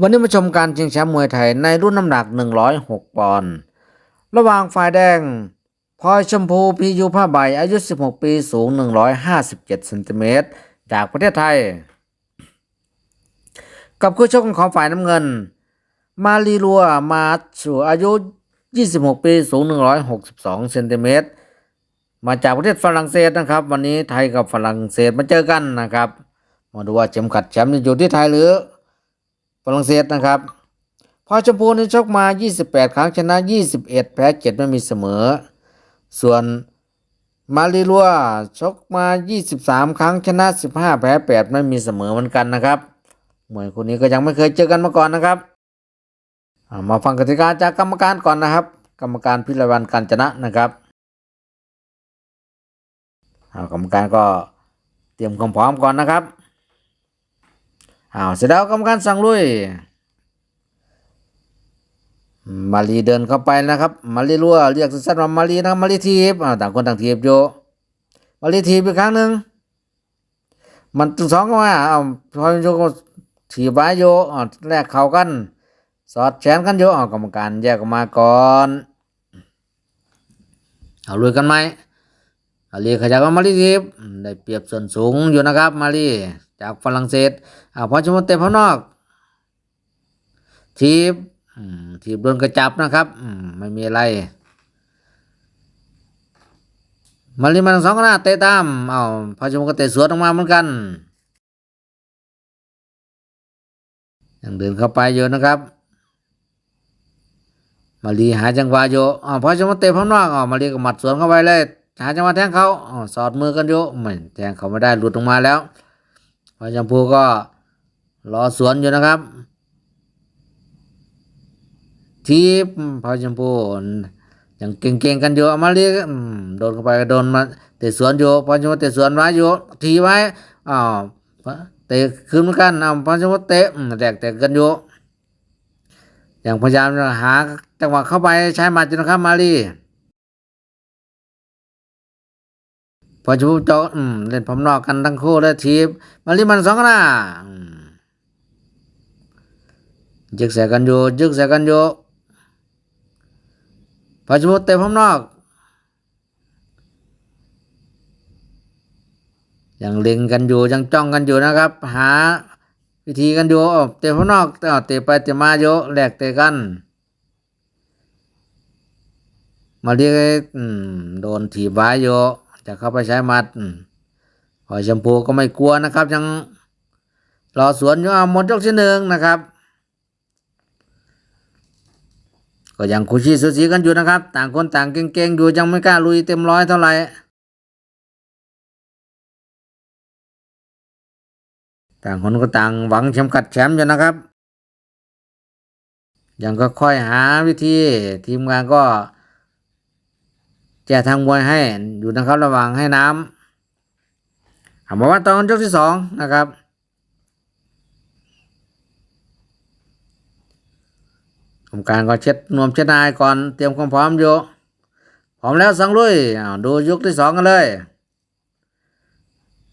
วันนี้มาชมการชิงแชมป์มวยไทยในรุ่นน้ำหนัก 106 ปอนด์ ระหว่างฝ่ายแดงพลอยชมพูพียูผ้าใบอายุ 16 ปีสูง 157เซนติเมตรจากประเทศไทย กับคู่ชกของฝ่ายน้ำเงิน มาลีรัวมาสูอายุ 26 ปีสูง 162เซนติเมตรมาจากประเทศฝรั่งเศสนะครับ วันนี้ไทยกับฝรั่งเศสมาเจอกันนะครับ มาดูว่าเข็มขัดแชมป์อยู่ที่ไทยหรือ ฝรั่งเศสนะครับ พอชมพูนี่ชกมา 28 ครั้งชนะ 21 แพ้ 7 ไม่มีเสมอ ส่วนมาริลัวชกมา 23 ครั้งชนะ 15 แพ้ 8 ไม่มีเสมอเหมือนกันนะครับมวยคู่นี้ก็ยังไม่เคยเจอกันมาก่อนนะครับามาฟังกติกาจากกรรมการก่อนนะครับ กรรมการพิรวันการจนะนะครับกรรมการก็เตรียมความพร้อมก่อนนะครับ อ้าวเสร็จแล้วกรรมการสั่งลุยมารีเดินเข้าไปนะครับ มารีรัวเรียกสั้นๆว่ามารีนะครับมารีทีบอ้าวต่างคนต่างทีบอยู่มารีทีบอีกครั้งหนึ่งมันตึงสองก็ว่าอ้าวพอโยก็ถีบไว้โยอ้าวแลกเข่ากันสอดแขนกันโยอ้าวกรรมการแยกออกมาก่อนเอาลุยกันไหมมารีขยับมามารีทีบได้เปรียบส่วนสูงอยู่นะครับมารี จากฝรั่งเศสอ้าพอชมเตะพนอก ทีบทีบโดนกระจับนะครับไม่มีอะไร มาริมันสองคณะเตะตามเอาพอชมก็เตะสวนออกมาเหมือนกันยังเดินเข้าไปอยู่นะครับ มารีหาจังหวะอยู่อ๋อพอชมเตะพนอกอ๋อมารีก็หมัดสวนเข้าไปเลย หาจังหวะแทงเขาอ๋อสอดมือกันอยู่ไม่แทงเขาไม่ได้หลุดออกมาแล้ว พอชมพูก็รอสวนอยู่นะครับ ทีบพอชมพูยังเก่งๆกันอยู่อามาเรียกโดนเข้าไปก็โดนมาเตะสวนอยู่พอชมพูเตะสวนไว้อยู่ทีไว้อ้าวเตะคืนเหมือนกันอ้าวพอชมพูเตะแตกแตกกันอยู่อยังพยายามหาจังหวะเข้าไปใช้หมัดอยู่นะครับมาลี พอชมพูเจาะอืมเล่นพร้อมนอกกันทั้งคู่เลยทีบมาลีมันสองหน้าอืมยึกใส่กันอยู่ยึกใส่กันอยู่พอสมมติเตะพร้อมนอกยังเล็งกันอยู่ยังจ้องกันอยู่นะครับ หาวิธีกันอยู่เตะพร้อมนอกเตะไปเตะมาโยแหลกเตะกันมาเรียกโดนถีบไว้โย จะเข้าไปใช้หมัดอืมพอชมพูก็ไม่กลัวนะครับยังรอสวนอยู่อ้าหมดยกที่หนึ่งนะครับ ก็ยังคุชี้สูสีกันอยู่นะครับ ต่างคนต่างเก่งๆอยู่ยังไม่กล้าลุยเต็มร้อยเท่าไหร่ต่างคนก็ต่างหวังเข็มขัดแชมป์อยู่นะครับ ยังก็ค่อยหาวิธีทีมงานก็ แก้ทางมวยให้อยู่นะครับระหว่างให้น้ำเอามาว่าตอนยกที่สองนะครับกรมการก็เช็ดนวมเช็ดนายก่อนเตรียมความพร้อมอยู่พร้อมแล้วสังลุยอ้าวดูยกที่สองกันเลย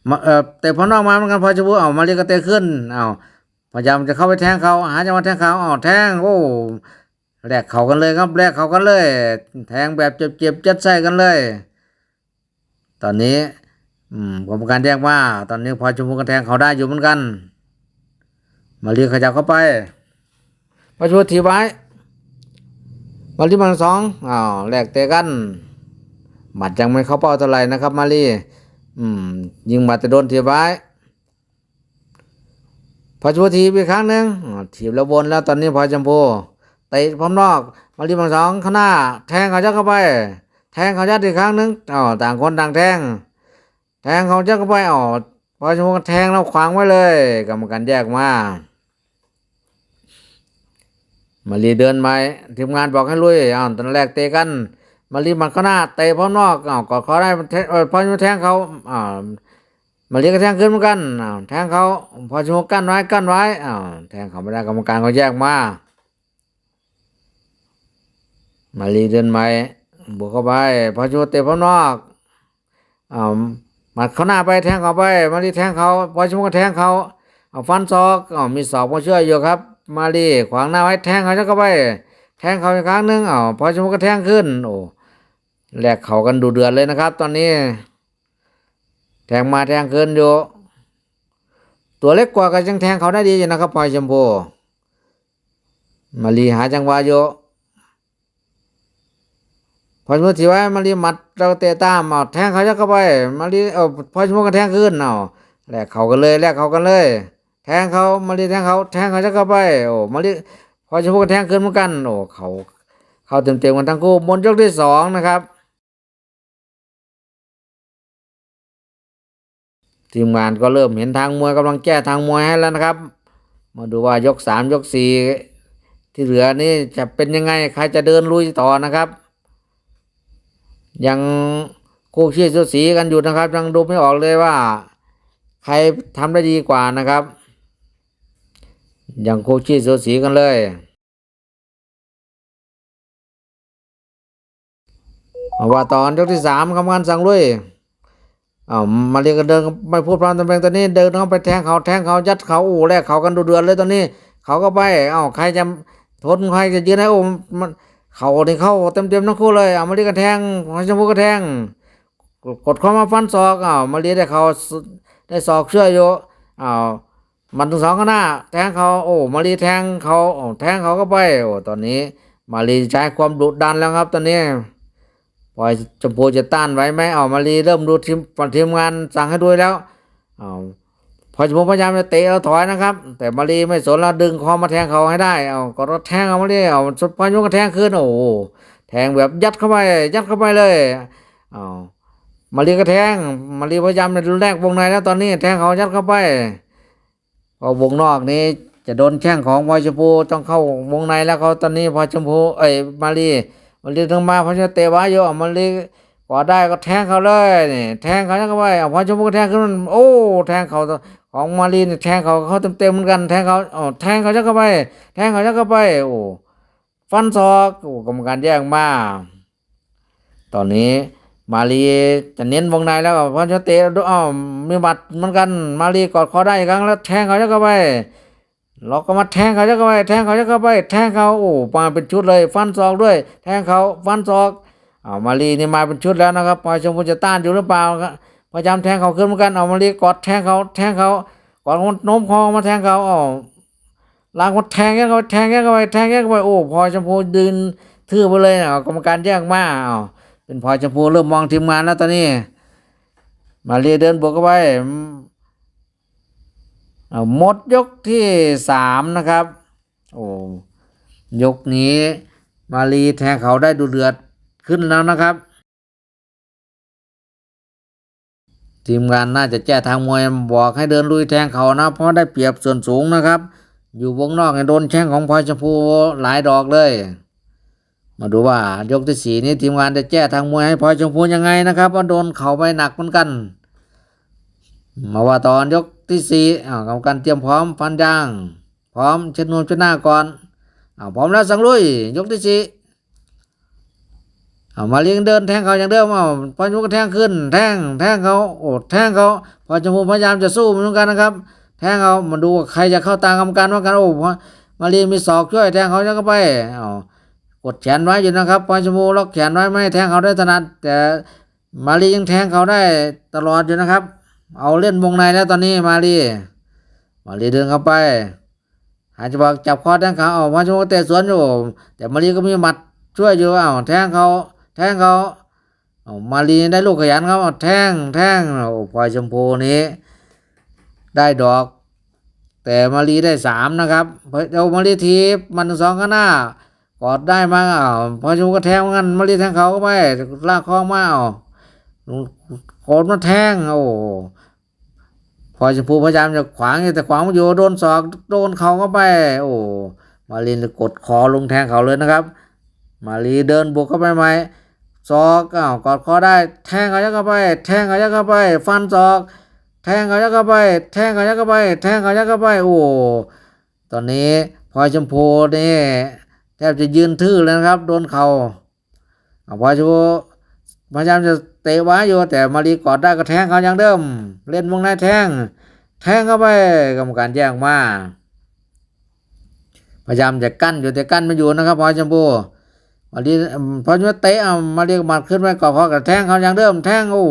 มาเออเตะพอนอกมาเหมือนกันพอจะพูดเอามาเรียกก็เตะขึ้นเอาพยายามจะเข้าไปแทงเขาหาจังหวะแทงเขาเอาแทงโอ้ แลกเขากันเลยครับแลกเขากันเลย แทงแบบเจ็บๆจัดใส่กันเลย ตอนนี้อืมกรมการแจ้งว่า ตอนนี้พอชมพูกันแทงเขาได้อยู่เหมือนกัน มาเรียกขยับเข้าไปพอชมพูทีไว้มาลีมันสองอ้าวแลกเตะกันหมัดยังไม่เข้าเป้าเท่าไหร่นะครับ มาลีอืม ยิงหมัดจะโดนทีไว้พอชมพูทีบอีกครั้งหนึ่งอ้าวทีบแล้ววนแล้วตอนนี้พอชมพู เตะพร้อมนอกมาลีมันสองข้างหน้า แทงเขายัดเข้าไป แทงเขายัดอีกครั้งหนึ่งอ้าวต่างคนต่างแทง แทงเขายัดเข้าไปอ้าวพอชมพูก็แทงแล้วขวางไว้เลยกรรมการแยกมามารีเดินไปทีมงานบอกให้ลุยอ้าวตอนแรกเตะกัน มารีมันก็หน้าเตะพร้อมนอกอ้าวกอดคอได้มันแทงเออพอจะแทงเขาอ้าวมารีก็แทงขึ้นเหมือนกันอ้าวแทงเขาพอชมกั้นไว้กั้นไว้อ้าวแทงเขาไม่ได้กรรมการก็แยกมา มารีเดินไปบวกเข้าไปพอชมเตะพร้อนอกอ้ามัดเขาหน้าไปแทงเขาไป มารีแทงเขาพอชมก็แทงเขาเอาฟันศอกอ้ามีศอกมาช่วยอยู่ครับ มาลีขวางหน้าไว้แทงเขาจะเข้าไป แทงเขาอีกครั้งหนึงอ้าพอชมพูก็แทงขึ้น โอ้แลกเขากันดูเดือดเลยนะครับ ตอนนี้ แทงมาแทงขึ้นอยู่ตัวเล็กกว่าก็ยังแทงเขาได้ดีอยู่นะครับพลอยชมพูมาลีหาจังหวะอยู่ พอชมพูถือไว้มาลีมัดเราเตะตามเอาแทงเขาจะเข้าไปมาลีเออพอชมพูก็แทงขึ้นเอาแลกเขากันเลยแลกเขากันเลย แทงเขามาลีแทงเขาแทงเขาจะเข้าไปโอ้มาลีพอชมพูก็แทงขึ้นเหมือนกันโอ้เขาเขาเต็มเต็มกันทั้งคู่บนยกที่สองนะครับทีมงานก็เริ่มเห็นทางมวยกำลังแก้ทางมวยให้แล้วนะครับ มาดูว่ายกสามยกสี่ที่เหลือนี่จะเป็นยังไงใครจะเดินลุยต่อนะครับ ยังคู่ขี้สูสีกันอยู่นะครับ ยังดูไม่ออกเลยว่า ใครทำได้ดีกว่านะครับ ยังคู่ขี้สูสีกันเลย ว่าตอนยกที่สามกรรมการสั่งลุยอามาเรียกกันเดินไม่พูดพร่ำทำเพลงตอนนี้เดินเข้าไปแทงเขาแทงเขายัดเขาโอ้แลกเขากันดูเดือดเลยตอนนี้ เขาก็ไป เอ้าใครจะทนใครจะยืนให้โอ้มัน เขานี่เข้าเต็มเต็มๆทั้งคู่เลยอามาเรีกันแทงพอชมพูก็แทง กดเข้ามาฟันศอกอ้าวมาเรียได้เขาได้ศอกเชื่ออยู่อ้าวมันถึงสองข้างหน้า แทงเขาโอ้มารีแทงเขาแทงเขาก็ไปโอ้ตอนนี้ มารีใช้ความดุดันแล้วครับ ตอนนี้ปล่อยชมพูจะต้านไหวไหมเอามารีเริ่มดูทีมทีมงานสั่งให้ด้วยแล้วเอา พอชมพูพยายามจะเตะเราถอยนะครับ แต่มารีไม่สนแล้วดึงคอมาแทงเขาให้ได้เอาก็รถแทงเอามารีเอาสุดพอยกก็แทงขึ้นโอ้แทงแบบยัดเข้าไป ยัดเข้าไปเลยเอามารีก็แทงมารีพยายามจะแรกวงในแล้วตอนนี้แทงเขายัดเข้าไปพอวงนอกนี้จะโดนแข้งของพอยชมพูต้องเข้าวงในแล้วเขาตอนนี้พอยชมพูเอ้ยมารีมันเรียกถึงมาเพราะจะเตะไว้เยอะมันเรีกว่าได้ก็แทงเขาเลยนี่แทงเขาเข้าไปเอาพอชมพูก็แทงขึ้นมันโอ้แทงเขา ของมารีนแทงเขาเขาเต็มเต็มๆเหมือนกันแทงเขาอ๋อแทงเขาเข้าไป แทงเขาเข้าไป โอ้ฟันศอกโอ้กรรมการแย่งมาตอนนี้มารีจะเน้นวงในแล้วเพราะจะเตะอ้าวมีบัตรเหมือนกัน มารีกอดคอได้อีกครั้งแล้วแทงเขาเข้าไปเราก็มาแทงเขาจะเข้าไป แทงเขาจะเข้าไป แทงเขาโอ้มาเป็นชุดเลย ฟันศอกด้วย แทงเขาฟันศอกเอามาลีนี่มาเป็นชุดแล้วนะครับปอยชมพูจะต้านอยู่หรือเปล่าครับ พยายามแทงเขาขึ้นเหมือนกันเอามาลีกอดแทงเขาแทงเขากอดคนโน้มคอมาแทงเขาอ๋อลากมาแทงแยกเข้าไปแทงแยกเข้าไปแทงแยกเข้าไปโอ้พลอยชมพูดึงทื่อไปเลยนะกรรมการแยกมาอ้าวเป็นพลอยชมพูเริ่มมองทีมงานแล้วตอนนี้ มาลีเดินบวกเข้าไปหมดยกที่สามนะครับ โอ้ยกนี้ มาลีแทงเขาได้ดูเดือดขึ้นแล้วนะครับ ทีมงานน่าจะแจ้ทางมวยบอกให้เดินลุยแทงเขานะ เพราะได้เปรียบส่วนสูงนะครับ อยู่วงนอกโดนแข้งของพลอยชมพูหลายดอกเลย มาดูว่ายกที่สี่นี้ทีมงานจะแจ้ทางมวยให้พลอยชมพูยังไงนะครับว่าโดนเข่าไปหนักเหมือนกัน มาว่าตอนยกที่สี่อ้าวกรรมการเตรียมพร้อมฟันยาง พร้อมเช็ดนวมเช็ดหน้าก่อนอ้าวพร้อมแล้วสั่งลุย ยกที่สี่ มาเลี้ยงเดินแทงเขาอย่างเดิมอ้าพอยุกก็แทงขึ้น แทงแทงเขาโอ้แทงเขาพอจมูกพยายามจะสู้เหมือนกันนะครับ แทงเขามาดูว่าใครจะเข้าตามกรรมการว่ากันโอ้มาเลี้ยงมีศอกช่วยแทงเขาจะเข้าไปอ้ากดแขนไว้อยู่นะครับพอจมูกล็อกแขนไว้ไม่แทงเขาได้ถนัดแต่มาเลี้ยงยังแทงเขาได้ตลอดอยู่นะครับ เอาเล่นวงในแล้วตอนนี้มาลีมาลีเดินเข้าไปหาจังหวะจับคอแทงเขาเอามาโชว์เตะสวนอยู่แต่มาลีก็มีหมัดช่วยอยู่เอาแทงเขา แทงเขาเามาลีได้ลูกขยันครับเอาแทงแทงโอ้พลอยชมพูนี้ ได้ดอก แต่มาลีได้สามนะครับเอามาลีทีมันสองข้างหน้ากอดได้มาอ้าวพลอยชมพูก็แทงเหมือนกันมาลีแทงเขาก็ไปลากคอมาเอาโกดมาแทงโอ้พอชมพูพยายามจะขวางแต่ขวางไม่อยู่โดนศอกโดนเขาเข้าไป โอ้มาลีกดคอลงแทงเขาเลยนะครับ มาลีเดินบวกเข้าไปไหม ศอกอ้าวกอดคอได้ แทงเขายัดเข้าไป แทงเขายัดเข้าไป ฟันศอก แทงเขายัดเข้าไป แทงเขายัดเข้าไป แทงเขายัดเข้าไป โอ้ตอนนี้พลอยชมพูนี่แทบจะยืนทื่อเลยนะครับ โดนเขาเอาพลอยชมพูพยายามจะเตะไว้อยู่แต่มารีกอดได้ก็แทงเขาอย่างเดิม เล่นวงในแทง แทงเข้าไปกรรมการแย่งมาพยายามจะกั้นอยู่แต่กั้นไม่อยู่นะครับพลอยชมพู มาลีพอจะเตะเอามาลียกหมัดขึ้นไปก่อคอกับแทงเขาอย่างเดิมแทงโอ้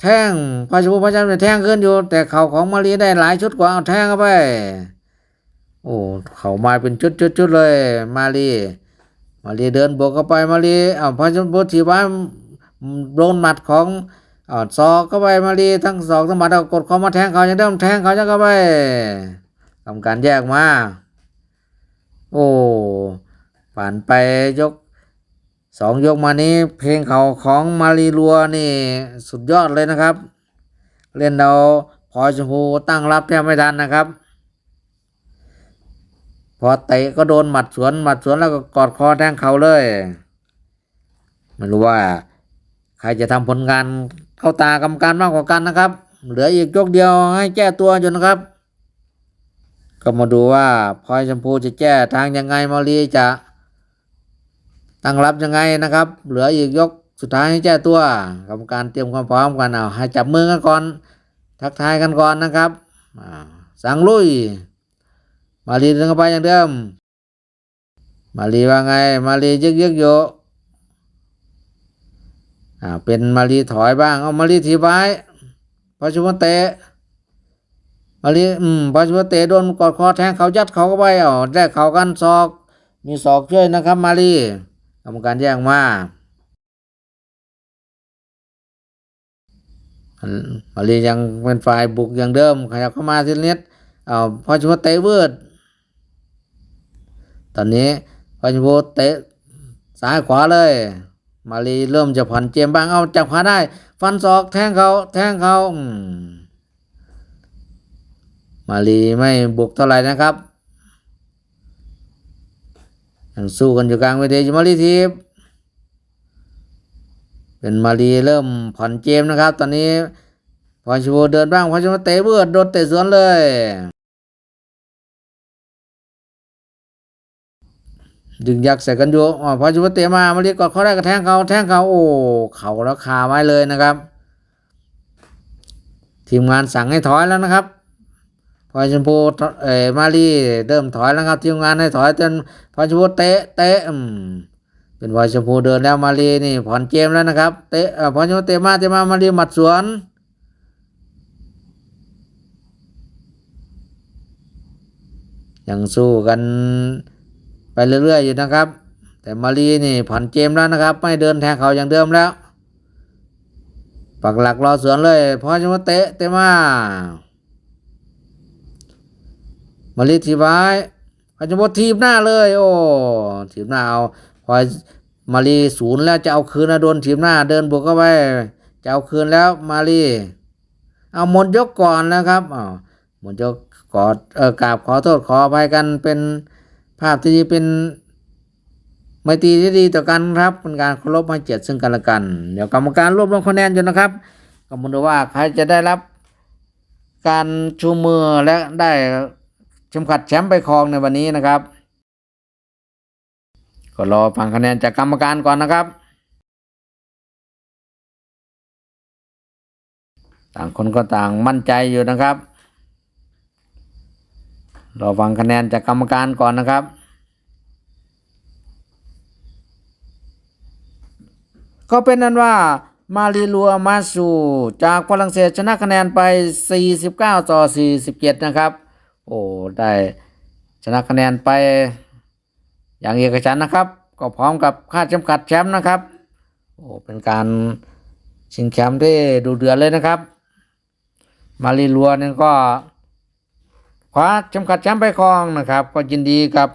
แทงพอชมพูพยายามจะแทงขึ้นอยู่ แต่เข่าของมาลีได้หลายชุดกว่าเอาแทงเข้าไป โอ้เข่ามาเป็นชุดชุดชุดเลย มาลีมาลีเดินบวกเข้าไปมาลีเอาพลอชมพูถีบไว้โดนหมัดของอ่าศอกเข้าไปมาลีทั้งศอกทั้งหมัดเอากดคอมาแทงเขาอย่างเดิมแทงเขาจะเข้าไปทำการแยกมา โอ้ผ่านไปยก สองยกมานี้เพลงเขาของมารีลัวนี่สุดยอดเลยนะครับ เล่นเราพอชมพูตั้งรับแทบไม่ทันนะครับ พอเตะก็โดนหมัดสวนหมัดสวนแล้วก็กอดคอแทงเขาเลยไม่รู้ว่า ใครจะทำผลงานเข้าตากรรมการมากกว่ากันนะครับ เหลืออีกยกเดียวให้แก้ตัวอยู่นะครับ ก็มาดูว่าพลอยชมพูจะแก้ทางยังไงมารีจะ ตั้งรับยังไงนะครับ เหลืออีกยกสุดท้ายให้แก้ตัวกรรมการเตรียมความพร้อมกันเอาให้จับมือกันก่อน ทักทายกันก่อนนะครับอ่าสั่งลุย มารีเดินเข้าไปอย่างเดิม มารีว่าไง มารียึกยึกๆอยู่อ่าเป็นมารีถอยบ้าง เอามารีทีบไว้พอชุมเตะมาลีอืมพอชัวเตะโดนกอดคอแทงเขายัดเขาเข้าไปเอ่าแลกเขากันศอก มีศอกช่วยนะครับ มาลี กรรมการแย่งมาอันมาลียังเป็นฝ่ายบุกอย่างเดิม ขยับเข้ามาทีละนิดเอาพอชัวเตะเวิร์ดตอนนี้พอชัวเตะซ้ายขวาเลย มาลีเริ่มจะผ่อนเจมบ้างเอาจับขาได้ ฟันศอกแทงเขาแทงเขามาลีไม่บุกเท่าไหร่นะครับ สู้กันอยู่กลางเวทีมาลีทีบเป็นมาลีเริ่มผ่อนเกมนะครับ ตอนนี้พอชูเดินบ้างพอชูเตะเบือดโดนเตะสวนเลยดึงยักษ์ใส่กันอยู่อ๋อพอชูเตะมามาลีกดเขาได้กระแทงเขาแทงเขาโอ้เข่าแล้วคาไว้เลยนะครับ ทีมงานสั่งให้ถอยแล้วนะครับ พอชมพูเอ่อมาลีเริ่มถอยแล้วครับทีมงานให้ถอยจนพอชมพูเตะเตะอืมเป็นพอชมพูเดินแล้วมาลีนี่ผ่อนเกมแล้วนะครับเตะเอ่อพอชมพูเตะมาเตะมามาลีหมัดสวนยังสู้กันไปเรื่อยๆอยู่นะครับ แต่มาลีนี่ผ่อนเกมแล้วนะครับ ไม่เดินแทงเขาอย่างเดิมแล้วปักหลักรอสวนเลยพอชมพูเตะเตะมา มาลีทีไว้พอจะบดทีบหน้าเลย โอ้ทีบหน้าเอาพอมาลีศูนย์แล้วจะเอาคืนนะโดนทีบหน้าเดินบุกเข้าไปจะเอาคืนแล้วมาลีเอาหมดยกก่อนนะครับอ้าวหมดยกกอดเออกราบขอโทษขออภัยกันเป็นภาพที่เป็นไมตรีที่ดีต่อกันครับเป็นการเคารพให้เกียรติซึ่งกันและกัน เดี๋ยวกรรมการรวบรวมคะแนนอยู่นะครับก็มาดูว่าใครจะได้รับการชูมือและได้ ข็มขัดแชมป์ไปครองในวันนี้นะครับ ก็รอฟังคะแนนจากกรรมการก่อนนะครับ ต่างคนก็ต่างมั่นใจอยู่นะครับ รอฟังคะแนนจากกรรมการก่อนนะครับ ก็เป็นนั้นว่ามารีลัวมาสูจากฝรั่งเศสชนะคะแนนไป 49 ต่อ 47 นะครับ โอ้ได้ชนะคะแนนไป อย่างเอกฉันนะครับ ก็พร้อมกับค่าดเข็มขัดแชมป์นะครับ โอ้เป็นการชิงแชมป์ที่ดูเดือดเลยนะครับ มารีลัวนี่ก็คว้าเข็มขัดแชมป์ไปครองนะครับ ก็ยินดีกับ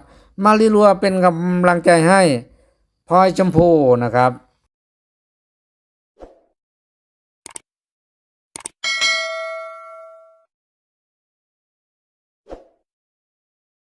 มารีลัวเป็นกำลังใจให้พลอยชมพูนะครับ